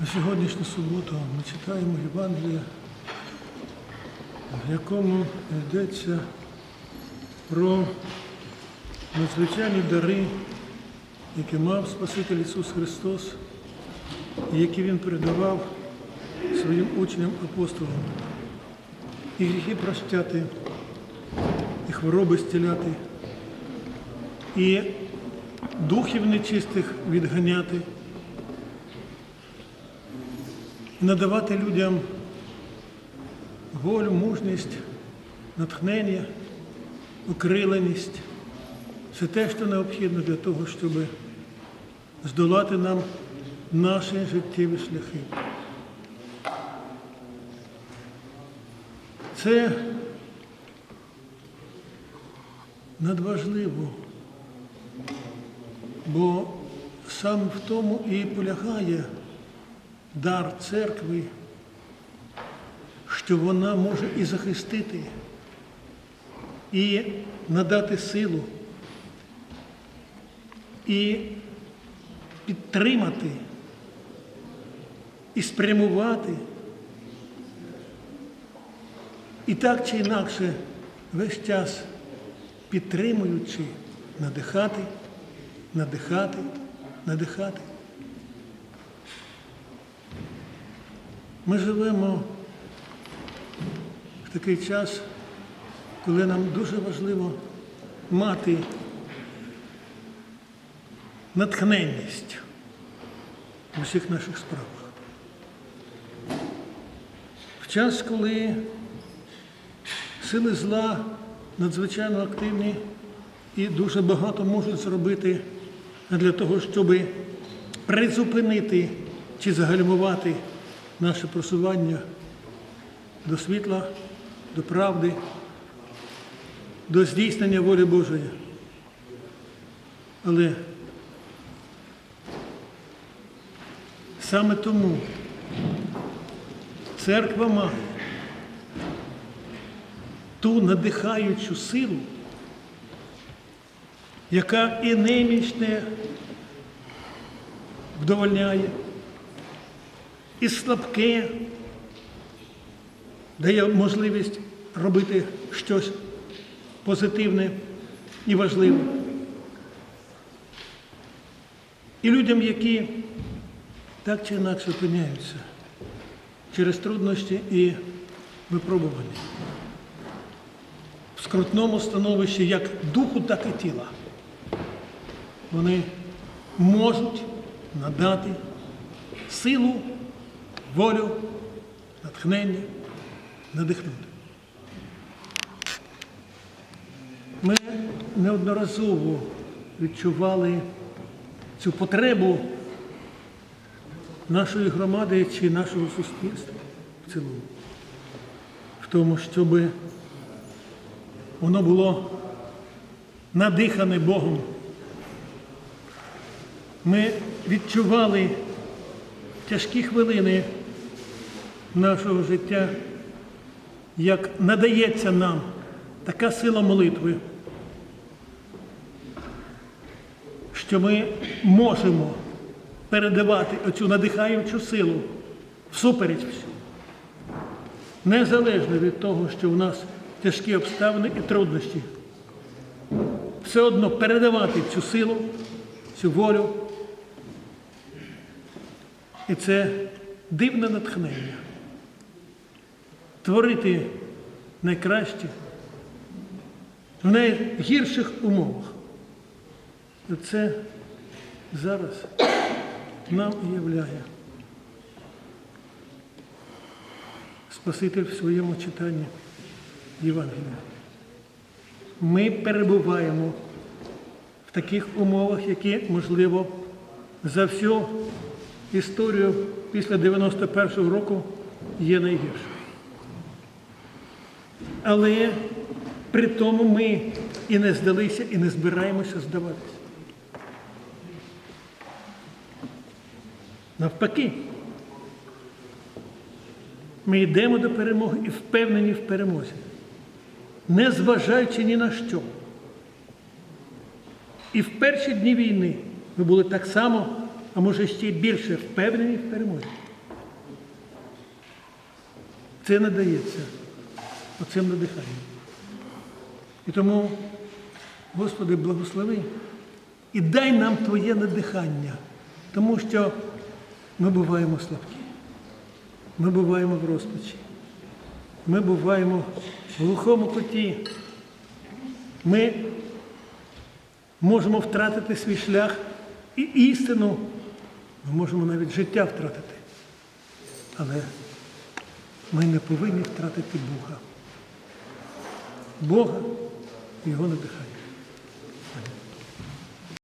На сьогоднішню суботу ми читаємо Євангелія, в якому йдеться про надзвичайні дари, які мав Спаситель Ісус Христос, і які Він передавав своїм учням апостолам. І гріхи прощати, і хвороби зціляти, і духів нечистих відганяти надавати людям волю, мужність, натхнення, окриленість. Це те, що необхідно для того, щоб здолати нам наші життєві шляхи. Це надважливо, бо саме в тому і полягає дар церкви, що вона може і захистити, і надати силу, і підтримати, і спрямувати. І так чи інакше весь час підтримуючи, надихати, надихати, надихати. Ми живемо в такий час, коли нам дуже важливо мати натхненність у всіх наших справах. В час, коли сили зла надзвичайно активні і дуже багато можуть зробити для того, щоб призупинити чи загальмувати наше просування до світла, до правди, до здійснення волі Божої. Але саме тому церква має ту надихаючу силу, яка і немічне вдовольняє, і слабке дає можливість робити щось позитивне і важливе. І людям, які так чи інакше опиняються через труднощі і випробування. В скрутному становищі як духу, так і тіла. Вони можуть надати силу, волю, натхнення, надихнути. Ми неодноразово відчували цю потребу нашої громади чи нашого суспільства в цілому, в тому, щоб воно було надихане Богом. Ми відчували тяжкі хвилини нашого життя, як надається нам така сила молитви, що ми можемо передавати оцю надихаючу силу всупереч всьому. Незалежно від того, що в нас тяжкі обставини і труднощі, все одно передавати цю силу, цю волю. І це дивне натхнення. Творити найкраще в найгірших умовах. Це зараз нам являє Спаситель в своєму читанні Євангелія. Ми перебуваємо в таких умовах, які, можливо, за всю історію після 91-го року є найгірше. Але при тому ми і не здалися, і не збираємося здаватися. Навпаки, ми йдемо до перемоги і впевнені в перемозі, не зважаючи ні на що. І в перші дні війни ми були так само, а може ще й більше впевнені в перемозі. Це не дається оцим надиханням. І тому, Господи, благослови і дай нам Твоє надихання, тому що ми буваємо слабкі, ми буваємо в розпачі, ми буваємо в глухому куті. Ми можемо втратити свій шлях і істину, ми можемо навіть життя втратити. Але ми не повинні втратити Бога. Бога і Його надихання.